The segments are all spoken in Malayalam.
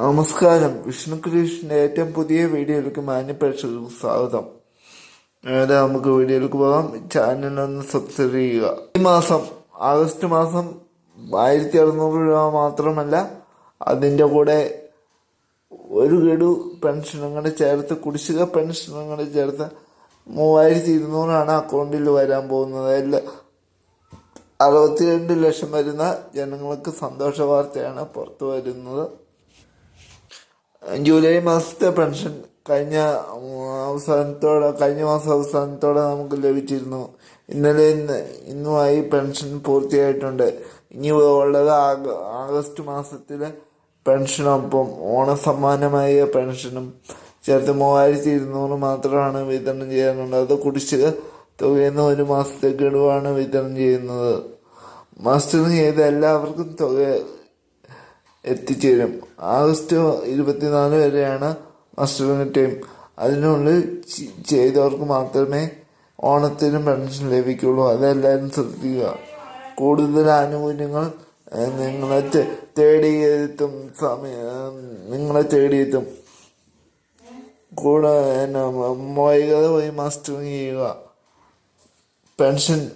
നമസ്കാരം. വിഷ്ണു കൃഷ്ണന്റെ ഏറ്റവും പുതിയ വീഡിയോയിലേക്ക് മാന്യപ്രേക്ഷകർക്ക് സ്വാഗതം. നേരെ നമുക്ക് വീഡിയോയിലേക്ക് പോകാം. ചാനലൊന്ന് സബ്സ്ക്രൈബ് ചെയ്യുക. ഈ മാസം ആഗസ്റ്റ് മാസം ആയിരത്തി അറുന്നൂറ് രൂപ മാത്രമല്ല അതിന്റെ കൂടെ ഒരു ഗഡു പെൻഷനും കൂടെ ചേർത്ത് കുടിശ്ശിക പെൻഷനും കൂടെ ചേർത്ത് മൂവായിരത്തി ഇരുന്നൂറാണ് അക്കൗണ്ടിൽ വരാൻ പോകുന്നത്. എല്ലാ അറുപത്തിരണ്ട് ലക്ഷം വരുന്ന ജനങ്ങൾക്ക് സന്തോഷ വാർത്തയാണ് പുറത്തു വരുന്നത്. ജൂലൈ മാസത്തെ പെൻഷൻ കഴിഞ്ഞ അവസാനത്തോടെ കഴിഞ്ഞ മാസം അവസാനത്തോടെ നമുക്ക് ലഭിച്ചിരുന്നു. ഇന്നലെ ഇന്ന് ഇന്നുമായി പെൻഷൻ പൂർത്തിയായിട്ടുണ്ട്. ഇനി ഉള്ളത് ആഗ- ആഗസ്റ്റ് മാസത്തിലെ പെൻഷനൊപ്പം ഓണസമ്മാനമായ പെൻഷനും ചേർത്ത് മൂവായിരത്തി ഇരുന്നൂറ് മാത്രമാണ് വിതരണം ചെയ്യാനുള്ളത്. അത് കുടിശ്ശിക തുകയെന്ന് ഒരു മാസത്തെ ഗഡുവാണ് വിതരണം ചെയ്യുന്നത്. മാസ്റ്റർ ചെയ്ത എല്ലാവർക്കും തുക എത്തിച്ചേരും. ആഗസ്റ്റ് ഇരുപത്തിനാല് വരെയാണ് മസ്റ്ററിംഗ് ടൈം അതിനുള്ളിൽ ചെയ്തവർക്ക് മാത്രമേ ഓണത്തിന് പെൻഷൻ ലഭിക്കുള്ളൂ. അതെല്ലാവരും ശ്രദ്ധിക്കുക. കൂടുതൽ ആനുകൂല്യങ്ങൾ നിങ്ങളെ തേടിയെത്തും സമയം നിങ്ങളെ തേടിയെത്തും. കൂടെ വൈകാതെ പോയി മാസ്റ്ററിങ് ചെയ്യുക. പെൻഷൻ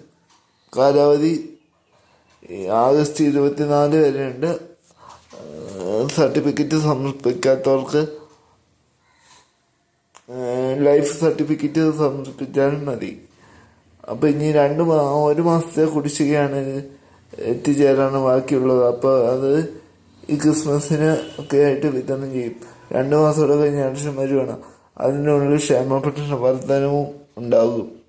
കാലാവധി ആഗസ്റ്റ് ഇരുപത്തിനാല് വരെയുണ്ട്. സർട്ടിഫിക്കറ്റ് സമർപ്പിക്കാത്തവർക്ക് ലൈഫ് സർട്ടിഫിക്കറ്റ് സമർപ്പിച്ചാലും മതി. അപ്പോൾ ഇനി രണ്ട് മാ ഒരു മാസത്തെ കുടിശ്ശികയാണ് എത്തിച്ചേരാണ് ബാക്കിയുള്ളത്. അപ്പോൾ അത് ഈ ക്രിസ്മസിന് ഒക്കെ ആയിട്ട് വിതരണം ചെയ്യും. രണ്ട് മാസം കൂടെ കഴിഞ്ഞ അടച്ചു വരുവാണ്. അതിനുള്ളിൽ ക്ഷേമ പെൻഷൻ വർധനവും ഉണ്ടാകും.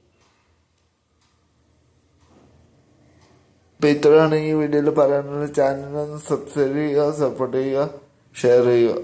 അപ്പോൾ ഇത്രയാണ് ഈ വീഡിയോയിൽ പറയാനുള്ള ചാനലൊന്ന് സബ്സ്ക്രൈബ് ചെയ്യുക സപ്പോർട്ട് ചെയ്യുക ഷെയർ ചെയ്യുക.